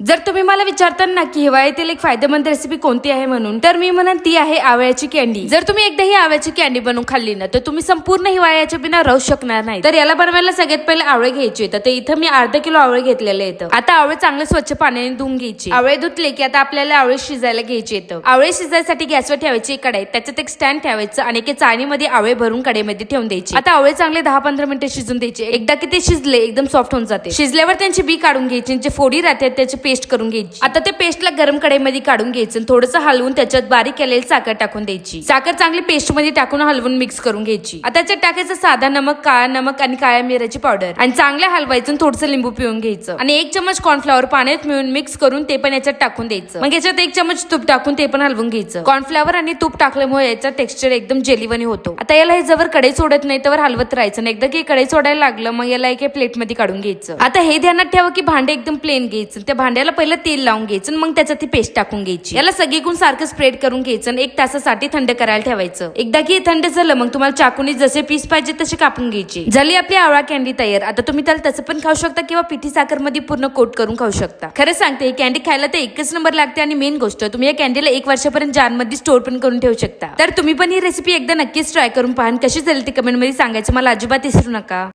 जर तुम्ही मला विचारताना की हिवाळ्यातील एक फायदेमंद रेसिपी कोणती आहे म्हणून तर मी म्हणन ती आहे आवळ्याची कॅन्डी जर तुम्ही एकदा ही आवळ्याची कॅन्डी बनवून खाल्ली ना तर तुम्ही संपूर्ण हिवाळ्याच्या बिना राहू शकणार नाही. तर याला बनवायला सगळ्यात पहिले आवळे घ्यायचे तर ते इथं मी अर्धा किलो आवळे घेतलेले येतं आता आवळे चांगले स्वच्छ पाण्याने धुवून घ्यायचे. आवळे धुतले की आता आपल्याला आवळे शिजायला घ्यायचे येतं आवळे शिजायसाठी गॅसवर ठेवायची एक कढाई. त्याच्यात एक स्टँड ठेवायचं आणि एका चाळणीमध्ये आवळे भरून कढईमध्ये ठेवून द्यायची. आता आवळे चांगले दहा पंधरा मिनिटं शिजून द्यायचे. एकदा की ते शिजले एकदम सॉफ्ट होऊन जाते. शिजल्यावर त्यांची बी काढून घ्यायची जे फोडी राहते त्याचे पेस्ट करून घ्यायची. आता ते पेस्टला गरम कढईमध्ये काढून घ्यायचं आणि थोडंसं हलवून त्याच्यात बारीक केलेली साखर टाकून द्यायची. साखर चांगली पेस्टमध्ये टाकून हलवून मिक्स करून घ्यायची. आता त्याच्यात टाकायचं साधा नमक काळा नमक आणि काळ्या मिराची पावडर. आणि चांगलं हलवायचं थोडस थोडंसं लिंबू पिऊन घ्यायचं. आणि एक चमच कॉर्नफ्लॉवर पाण्यात मिळून मिक्स करून ते पण याच्यात टाकून द्यायचं. मग याच्यात एक चमच तूप टाकून ते पण हलवून घ्यायचं. कॉर्नफ्लॉवर आणि तूप टाकल्यामुळे याचा टेक्स्चर एकदम जेलीवनी होतो. आता याला हे जवळ कढई सोडत नाही तर हलवत राहायचं आणि एकदा की कढई सोडायला लागलं मग याला एका प्लेटमध्ये काढून घ्यायचं. आता हे ध्यानात ठेवा की भांडे एकदम प्लेन घ्यायचं त्या भांड्याला पहिलं तेल लावून घ्यायचं आणि मग त्याच्यात ती पेस्ट टाकून घ्यायची. याला सगळीकडून सारखं स्प्रेड करून घ्यायचं आणि एक तासासाठी थंड करायला ठेवायचं. एकदा की हे थंड झालं मग तुम्हाला चाकूनी जसे पीस पाहिजे तसे कापून घ्यायची. झाली आपली आवळा कॅन्डी तयार. आता तुम्ही त्याला तसं पण खाऊ शकता किंवा पिठी साखरमध्ये पूर्ण कोट करून खाऊ शकता. खरं सांगते ही कॅन्डी खायला तर एकच नंबर लागते आणि मेन गोष्ट तुम्ही या कॅन्डीला एक वर्षापर्यंत मध्ये स्टोर पण करून ठेवू शकता. तर तुम्ही पण ही रेसिपी एकदा नक्कीच ट्राय करून पहा कशी झाली ती कमेंटमध्ये सांगायचं मला अजिबात विसरू नका.